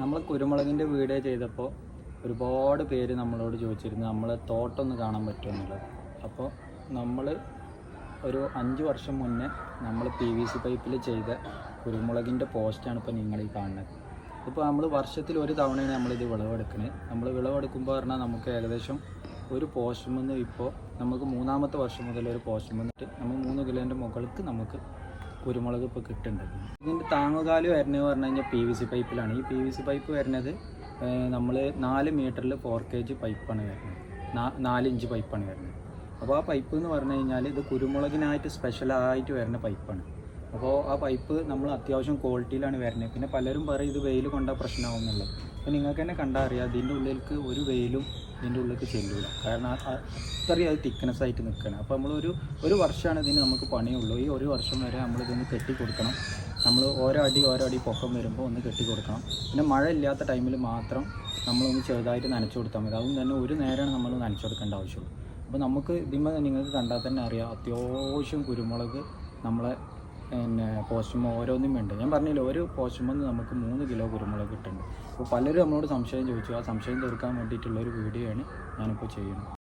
നമ്മൾ കുരുമുളകിന്റെ വീഡിയോ ചെയ്തപ്പോൾ ഒരുപാട് പേര് നമ്മളോട് ചോദിച്ചിരുന്നു നമ്മളെ തോട്ടമൊന്ന് കാണാൻ പറ്റുമെന്നുള്ളത് അപ്പോൾ നമ്മൾ ഒരു അഞ്ച് വർഷം മുന്നേ നമ്മൾ പി വി സി പൈപ്പിൽ ചെയ്ത കുരുമുളകിന്റെ പോസ്റ്റാണ് ഇപ്പോൾ നിങ്ങൾ ഈ കാണുന്നത്. ഇപ്പോൾ നമ്മൾ വർഷത്തിൽ ഒരു തവണയാണ് നമ്മളിത് വിളവെടുക്കുന്നത് നമ്മൾ വിളവെടുക്കുമ്പോൾ പറഞ്ഞാൽ നമുക്ക് ഏകദേശം ഒരു പോസ്റ്റ് നിന്ന് ഇപ്പോൾ നമുക്ക് മൂന്നാമത്തെ വർഷം മുതൽ ഒരു പോസ്റ്റ് വന്നിട്ട് നമ്മൾ മൂന്ന് കിലോന്റെ മുകൾക്ക് നമുക്ക് കുരുമുളക് ഇപ്പോൾ കിട്ടുന്നുണ്ട്. ഇതിന്റെ താങ്ങുകാൽ വരുന്നത് പറഞ്ഞു കഴിഞ്ഞാൽ പി വി സി പൈപ്പിലാണ് ഈ പി വി സി പൈപ്പ് വരുന്നത് നമ്മൾ നാല് മീറ്ററിൽ ഫോർ കെ ജി പൈപ്പാണ് വരുന്നത്. നാല് ഇഞ്ച് പൈപ്പാണ് വരുന്നത്. അപ്പോൾ ആ പൈപ്പ് എന്ന് പറഞ്ഞു കഴിഞ്ഞാൽ ഇത് കുരുമുളകിനായിട്ട് സ്പെഷ്യലായിട്ട് വരുന്ന പൈപ്പാണ് അപ്പോൾ ആ പൈപ്പ് നമ്മൾ അത്യാവശ്യം ക്വാളിറ്റിയിലാണ് വരുന്നത്. പിന്നെ പലരും പറയും ഇത് വെയിൽ കൊണ്ടാൽ പ്രശ്നമാവുന്നുള്ളത് അപ്പോൾ നിങ്ങൾക്ക് തന്നെ കണ്ടാൽ അറിയാം ഇതിന്റെ ഉള്ളിലേക്ക് ഒരു വെയിലും ഇതിന്റെ ഉള്ളിലേക്ക് ചെല്ലൂല. കാരണം അത്രയും അത് തിക്നെസ് ആയിട്ട് നിൽക്കണം അപ്പോൾ നമ്മളൊരു ഒരു വർഷമാണ് ഇതിന് നമുക്ക് പണിയുള്ളൂ. ഈ ഒരു വർഷം വരെ നമ്മൾ ഇതിന് കെട്ടി കൊടുക്കണം. നമ്മൾ ഓരോ അടി ഓരോ അടി പൊക്കം വരുമ്പോൾ ഒന്ന് കെട്ടി കൊടുക്കണം. പിന്നെ മഴ ഇല്ലാത്ത ടൈമിൽ മാത്രം നമ്മളൊന്ന് ചെറുതായിട്ട് നനച്ചു കൊടുത്താൽ മതി. അതും തന്നെ ഒരു നേരമാണ് നമ്മൾ നനച്ചു കൊടുക്കേണ്ട ആവശ്യമുള്ളൂ. അപ്പോൾ നമുക്ക് ഇതിന്മേൽ നിങ്ങൾക്ക് കണ്ടാൽ തന്നെ അറിയാം അത്യാവശ്യം കുരുമുളക് നമ്മളെ പിന്നെ പോസ്റ്റുമ്പോൾ ഓരോന്നും വേണ്ട? ഞാൻ പറഞ്ഞില്ല ഒരു പോസ്റ്റുമെന്ന് നമുക്ക് മൂന്ന് കിലോ കുരുമുളക് കിട്ടുന്നുണ്ട്. അപ്പോൾ പലരും നമ്മളോട് സംശയം ചോദിച്ചു. ആ സംശയം തീർക്കാൻ വേണ്ടിയിട്ടുള്ള ഒരു വീഡിയോ ആണ് ഞാനിപ്പോൾ ചെയ്യുന്നത്.